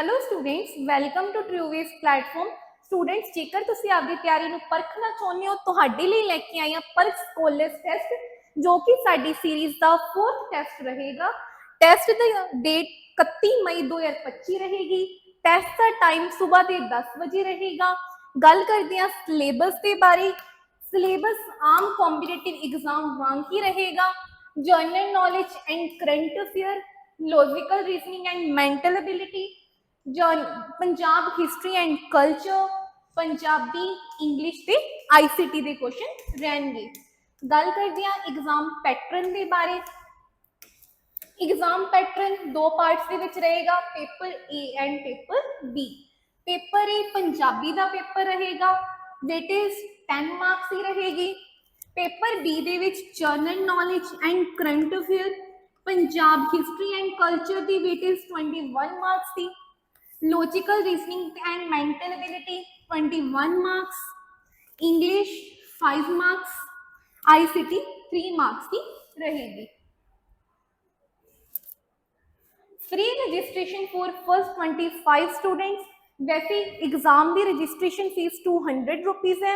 Hello students welcome to Trueways platform students ਜੇਕਰ ਤੁਸੀਂ ਆਪਦੀ ਤਿਆਰੀ ਨੂੰ ਪਰਖਣਾ ਚਾਹੁੰਦੇ ਹੋ, ਤੁਹਾਡੇ ਲਈ ਲੈ ਕੇ ਆਈ ਹਾਂ ਪਰਖ ਸਕੋਲਸ ਟੈਸਟ ਜੋ ਕਿ ਸਾਡੀ ਸੀਰੀਜ਼ ਦਾ ਫੋਰਥ ਟੈਸਟ ਰਹੇਗਾ। ਟੈਸਟ ਦੀ ਡੇਟ 31 ਮਈ 2025 ਰਹੇਗੀ। ਟੈਸਟ ਦਾ ਟਾਈਮ ਸਵੇਰ ਦੇ 10 ਵਜੇ ਰਹੇਗਾ। ਗੱਲ ਕਰਦੇ ਹਾਂ ਸਿਲੇਬਸ ਦੇ ਬਾਰੇ। ਸਿਲੇਬਸ ਆਮ ਕੰਪੀਟੀਟਿਵ ਐਗਜ਼ਾਮ ਵਾਂਗ ਹੀ ਰਹੇਗਾ। General knowledge and current affair logical reasoning and mental ability ability Punjab history and culture Punjabi English ਤੇ ਆਈਸੀਟੀ ਦੇ ਕੁਐਸਚਨ ਰਹਿਣਗੇ। ਗੱਲ ਕਰਦੇ ਹਾਂ ਐਗਜ਼ਾਮ ਪੈਟਰਨ ਦੇ ਬਾਰੇ। ਐਗਜ਼ਾਮ ਪੈਟਰਨ ਦੋ ਪਾਰਟਸ ਦੇ ਵਿੱਚ ਰਹੇਗਾ paper A and paper B paper A Punjabi the paper ਰਹੇਗਾ weightage 10 ਮਾਰਕਸ ਦੀ ਰਹੇਗੀ। ਪੇਪਰ B ਦੇ ਵਿੱਚ general knowledge and current affair Punjab history and culture the weightage 21 marks ਦੀ। logical reasoning and mental ability 21 marks english 5 marks ict 3 marks की रहेगी free registration for first 25 students वैसे exam ਦੀ registration fees 200 rupees ਹੈ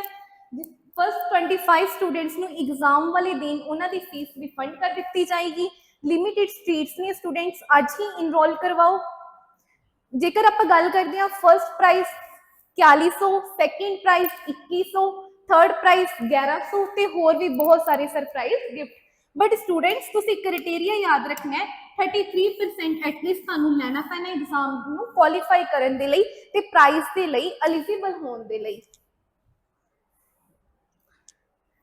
first 25 students ਨੂੰ exam ਵਾਲੇ ਦਿਨ ਉਹਨਾਂ ਦੀ fees refund ਕਰ ਦਿੱਤੀ ਜਾਏਗੀ ਲਿਮਿਟਿਡ ਸੀਟਸ ਨੇ ਸਟੂਡੈਂਟਸ ਅੱਜ ਹੀ ਇਨਰੋਲ ਕਰਵਾਓ ਜੇਕਰ ਆਪਾਂ ਗੱਲ ਕਰਦੇ ਹਾਂ first prize 4100 second prize 2100 third prize 1100 ਤੇ ਹੋਰ ਵੀ ਬਹੁਤ ਸਾਰੇ ਸਰਪ੍ਰਾਈਜ਼ ਗਿਫਟ ਬਟ ਸਟੂਡੈਂਟਸ ਤੁਸੀਂ ਕ੍ਰਾਈਟੇਰੀਆ ਯਾਦ ਰੱਖਣਾ ਹੈ 33% ਐਟਲੀਸਟ ਤੁਹਾਨੂੰ ਲੈਣਾ ਪੈਣਾ ਐਗਜ਼ਾਮ ਨੂੰ ਕੁਆਲੀਫਾਈ ਕਰਨ ਦੇ ਲਈ ਤੇ ਪ੍ਰਾਈਜ਼ ਦੇ ਲਈ ਐਲੀਜੀਬਲ ਹੋਣ ਦੇ ਲਈ।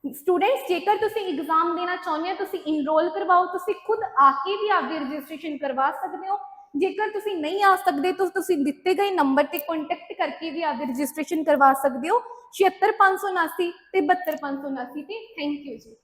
ਸਟੂਡੈਂਟਸ ਜੇਕਰ ਤੁਸੀਂ ਐਗਜ਼ਾਮ ਦੇਣਾ ਚਾਹੁੰਦੇ ਹੋ, ਤੁਸੀਂ ਇਨਰੋਲ ਕਰਵਾਓ, ਤੁਸੀਂ ਖੁਦ ਆ ਕੇ ਵੀ ਆਪਦੀ ਰਜਿਸਟ੍ਰੇਸ਼ਨ ਕਰਵਾ ਸਕਦੇ ਹੋ। ਜੇਕਰ ਤੁਸੀਂ ਨਹੀਂ ਆ ਸਕਦੇ, ਤਾਂ ਤੁਸੀਂ ਦਿੱਤੇ ਗਏ ਨੰਬਰ ਤੇ ਕੰਟੈਕਟ ਕਰਕੇ ਵੀ ਆਪਦੀ ਰਜਿਸਟ੍ਰੇਸ਼ਨ ਕਰਵਾ ਸਕਦੇ ਹੋ। 76579 ਤੇ 72579 ਤੇ ਥੈਂਕ ਯੂ ਜੀ।